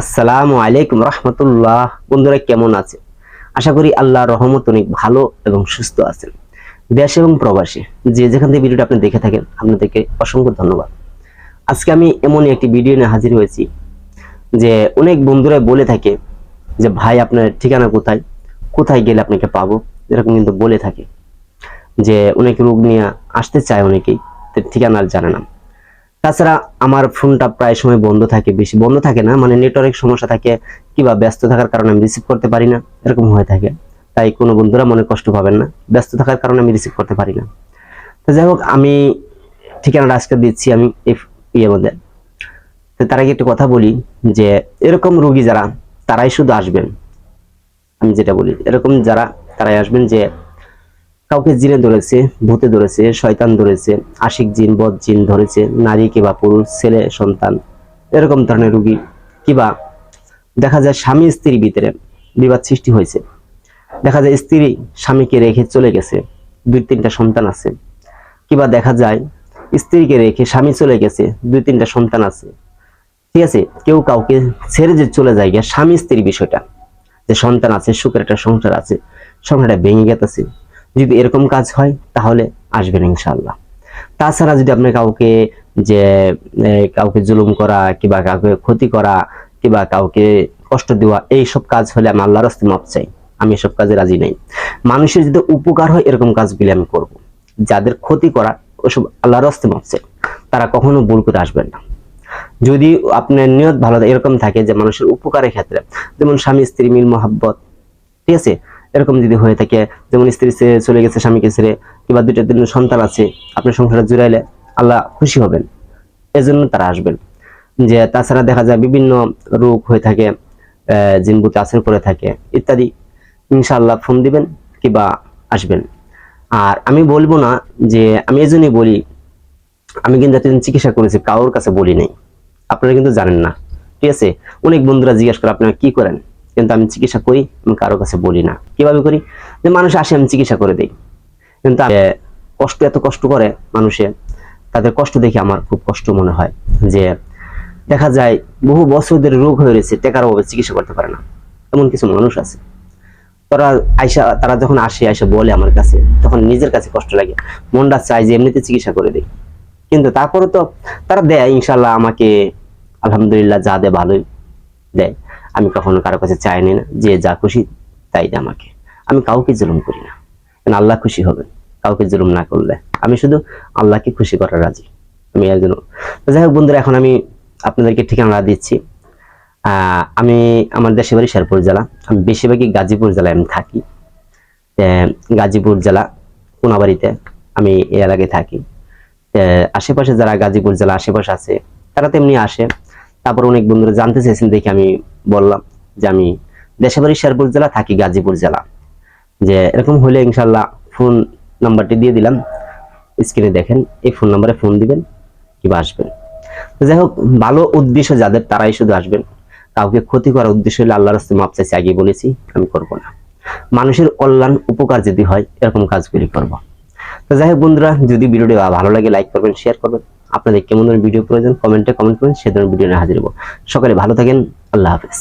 আসসালামু আলাইকুম রহমতুল্লাহ। বন্ধুরা কেমন আছে আশা করি আল্লাহ রহমত অনেক ভালো এবং সুস্থ আছেন। দেশ এবং প্রবাসী, যে যেখান থেকে ভিডিওটা আপনি দেখে থাকেন, আপনাদেরকে অসংখ্য ধন্যবাদ। আজকে আমি এমনই একটি ভিডিও নিয়ে হাজির হয়েছি, যে অনেক বন্ধুরা বলে থাকে যে, ভাই, আপনার ঠিকানা কোথায়? কোথায় গেলে আপনাকে পাবো? এরকম কিন্তু বলে থাকে, যে অনেক রোগ নিয়ে আসতে চায় অনেকেই ঠিকানা জানে না। তাছাড়া আমার ফোনটা প্রায় সময় বন্ধ থাকে, বেশি বন্ধ থাকে না মানে নেটওয়ার্ক সমস্যা থাকে কিংবা ব্যস্ত থাকার কারণে আমি রিসিভ করতে পারি না, এরকম হয়ে থাকে। তাই কোনো বন্ধুরা মনে কষ্ট পাবেন না, ব্যস্ত থাকার কারণে আমি রিসিভ করতে পারি না। তো যাই হোক, আমি ঠিকানাটা আজকে দিচ্ছি আমি ইয়ের মধ্যে। তো তার আগে একটু কথা বলি যে, এরকম রোগী যারা, তারাই শুধু আসবেন। আমি যেটা বলি, এরকম যারা, তারাই আসবেন যে কাউকে জিনে ধরেছে, ভূতে ধরেছে, শয়তান ধরেছে, আশিক জিন, বদ জিন ধরেছে, নারী কিংবা পুরুষ, ছেলে, সন্তান, এরকম ধরনের রুগী কিবা দেখা যায় স্বামী স্ত্রীর ভিতরে বিবাদ সৃষ্টি হয়েছে। দেখা যায় স্ত্রী স্বামীকে রেখে চলে গেছে, দুই তিনটা সন্তান আছে। কিবা দেখা যায় স্ত্রীকে রেখে স্বামী চলে গেছে, দুই তিনটা সন্তান আছে। ঠিক আছে, কেউ কাউকে ছেড়ে যে চলে যায় গিয়া স্বামী স্ত্রীর বিষয়টা, যে সন্তান আছে, সুখের একটা সংসার আছে, সংসারটা ভেঙে গেতেছে। যদি এরকম কাজ হয়, তাহলে আসবেন ইনশাল্লাহ তাছাড়া যদি আপনি কাউকে যে কাউকে জুলুম করা কিংবা কাউকে ক্ষতি করা কিংবা কাউকে কষ্ট দেওয়া, এই সব কাজ হলে আমি আল্লাহর রাস্তে মাপ চাই। আমি এসব কাজে রাজি নাই। মানুষের যদি উপকার হয়, এরকম কাজগুলি আমি করব। যাদের ক্ষতি করা, ওসব আল্লাহর রাস্তে মাপ চাই। তারা কখনো ভুল করে আসবেন না। যদি আপনার নিয়ত ভালো এরকম থাকে যে, মানুষের উপকারের ক্ষেত্রে, যেমন স্বামী, স্ত্রী, মিল, মহাব্বত, ঠিক আছে? এরকম যদি হয়ে থাকে যেমন স্ত্রী চলে গেছে স্বামীকে ছেড়ে কিংবা দুইটা তিন সন্তান আছে আপনার সংসারে জুড়াইলে আল্লাহ খুশি হবেন। এজন্য তারা আসবেন। যে তাছাড়া দেখা যায় বিভিন্ন রোগ হয়ে থাকে আহ, জিনবুতে আসর করে থাকে ইত্যাদি। ইনশাআল্লাহ ফোন দিবেন কিংবা আসবেন। আর আমি বলব না যে আমি এজন্যই বলি আমি কিন্তু এতদিন চিকিৎসা করেছি কারোর কাছে বলি নাই। আপনারা কিন্তু জানেন না। ঠিক আছে? অনেক বন্ধুরা জিজ্ঞাসা করে আপনারা কি করেন? কিন্তু আমি চিকিৎসা করি, আমি কারোর কাছে বলি না। কীভাবে করি? যে মানুষ আসে, আমি চিকিৎসা করে দিই। কিন্তু কষ্ট এত কষ্ট করে মানুষে, তাদের কষ্ট দেখে আমার খুব কষ্ট মনে হয়। যে দেখা যায়, বহু বছর ধরে রোগ হয়ে রয়েছে, টেকার অভাবে চিকিৎসা করতে পারে না। এমন কিছু মানুষ আছে। তারা আইসা, তারা যখন আসে, আইসা বলে আমার কাছে, তখন নিজের কাছে কষ্ট লাগে। মনটা চায় যে এমনিতে চিকিৎসা করে দিই। কিন্তু তারপরে তো তারা দেয় ইনশাল্লাহ আমাকে আলহামদুলিল্লাহ যা দেয় ভালোই দেয়। আমি কখনো কারও কাছে চাইনি না, যে যা খুশি তাই দেয় আমাকে। আমি কাউকে জুলুম করি না। কারণ আল্লাহ খুশি হবেন কাউকে জুলুম না করলে। আমি শুধু আল্লাহকে খুশি করার রাজি। আমি একজন যাই হোক বন্ধুরা, এখন আমি আপনাদেরকে ঠিকানা দিচ্ছি। আমি আমার দেশে বাড়ি শেরপুর জেলা। আমি বেশিরভাগই গাজীপুর জেলায় আমি থাকি। গাজীপুর জেলা, কোনাবাড়িতে আমি এই এলাকায় থাকি। আশেপাশে যারা গাজীপুর জেলা আশেপাশে আছে, তারা তেমনি আসে। তারপর অনেক বন্ধুরা জানতে চেয়েছেন দেখে আমি বললাম যে আমি দেশে বাড়ি শেরপুর জেলা থাকি গাজীপুর জেলা। যে এরকম হলে ইনশাল্লাহ ফোন নাম্বারটি দিয়ে দিলাম। স্ক্রিনে দেখেন, এই ফোন নাম্বারে ফোন দিবেন, কিংবা আসবেন। যাই হোক, ভালো উদ্দেশ্য যাদের, তারাই শুধু আসবেন। কাউকে ক্ষতি করার উদ্দেশ্য হলে আল্লাহ রাস্তায় মাপ চাইছি আগে বলেছি, আমি করব না। মানুষের কল্যাণ উপকার যদি হয়, এরকম কাজগুলি করব। তো যাই হোক বন্ধুরা, যদি ভিডিওটি ভালো লাগে লাইক করবেন শেয়ার করবেন। আপনাদের কেমন ধরনের ভিডিও প্রয়োজন কমেন্টে কমেন্ট করবেন সে ধরনের ভিডিও নিয়ে হাজির হব। সকালে ভালো থাকেন, আল্লাহ হাফেজ।